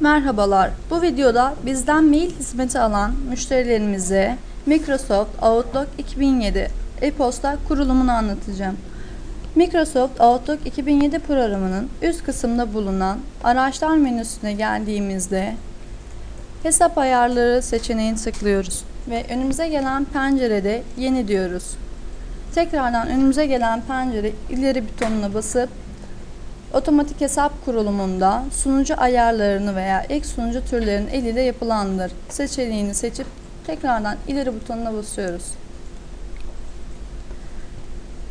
Merhabalar. Bu videoda bizden mail hizmeti alan müşterilerimize Microsoft Outlook 2007 e-posta kurulumunu anlatacağım. Microsoft Outlook 2007 programının üst kısımda bulunan araçlar menüsüne geldiğimizde hesap ayarları seçeneğini tıklıyoruz ve önümüze gelen pencerede yeni diyoruz. Tekrardan önümüze gelen pencere ileri butonuna basıp Otomatik hesap kurulumunda sunucu ayarlarını veya ek sunucu türlerinin el ile yapılandır seçeneğini seçip tekrardan ileri butonuna basıyoruz.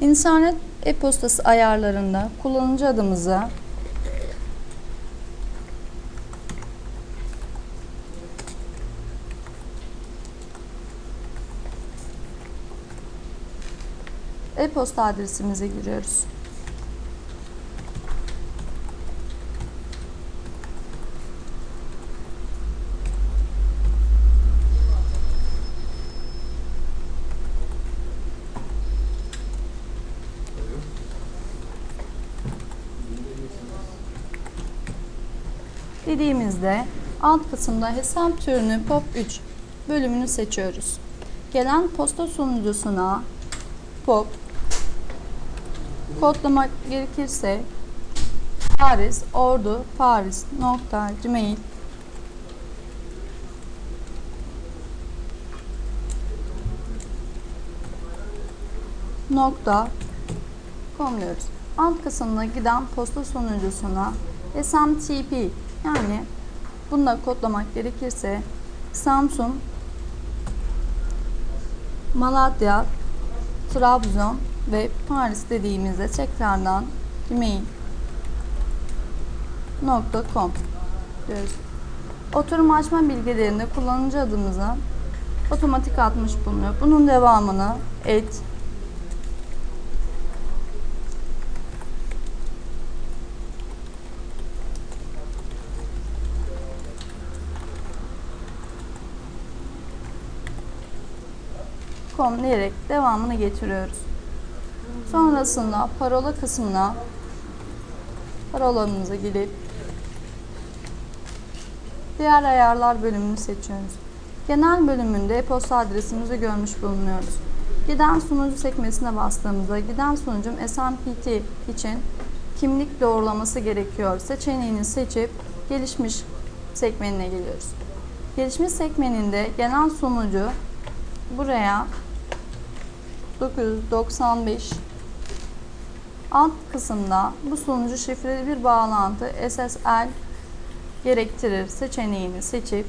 İnternet e-postası ayarlarında kullanıcı adımıza e-posta adresimize giriyoruz. Dediğimizde alt kısımda hesap türünü POP3 bölümünü seçiyoruz. Gelen posta sunucusuna POP kodlamak gerekirse Paris Ordu Paris nokta Gmail nokta com diyoruz. Alt kısımda giden posta sunucusuna SMTP yani bunu da kodlamak gerekirse Samsung Malatya Trabzon ve Paris dediğimizde tekrardan gmail.com diyoruz. Oturum açma bilgilerinde kullanıcı adımıza otomatik atmış bulunuyor. Bunun devamını et com diyerek devamını getiriyoruz. Sonrasında parola kısmına parolamıza girip diğer ayarlar bölümünü seçiyoruz. Genel bölümünde e-posta adresimizi görmüş bulunuyoruz. Giden sunucu sekmesine bastığımızda giden sunucum SMPT için kimlik doğrulaması gerekiyor seçeneğini seçip gelişmiş sekmenine geliyoruz. Gelişmiş sekmeninde genel sunucu buraya 995 alt kısımda bu sunucu şifreli bir bağlantı SSL gerektirir seçeneğini seçip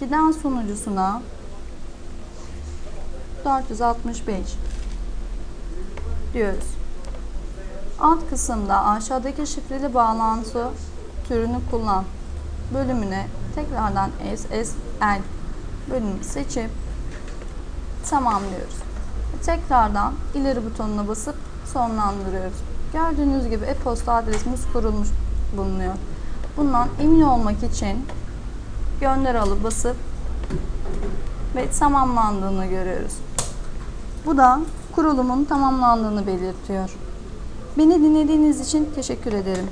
giden sunucusuna 465 diyoruz. Alt kısımda aşağıdaki şifreli bağlantı türünü kullan bölümüne tekrardan SSL bölümü seçip tamamlıyoruz. Tekrardan ileri butonuna basıp sonlandırıyoruz. Gördüğünüz gibi e-posta adresimiz kurulmuş bulunuyor. Bundan emin olmak için gönder alıp basıp ve tamamlandığını görüyoruz. Bu da kurulumun tamamlandığını belirtiyor. Beni dinlediğiniz için teşekkür ederim.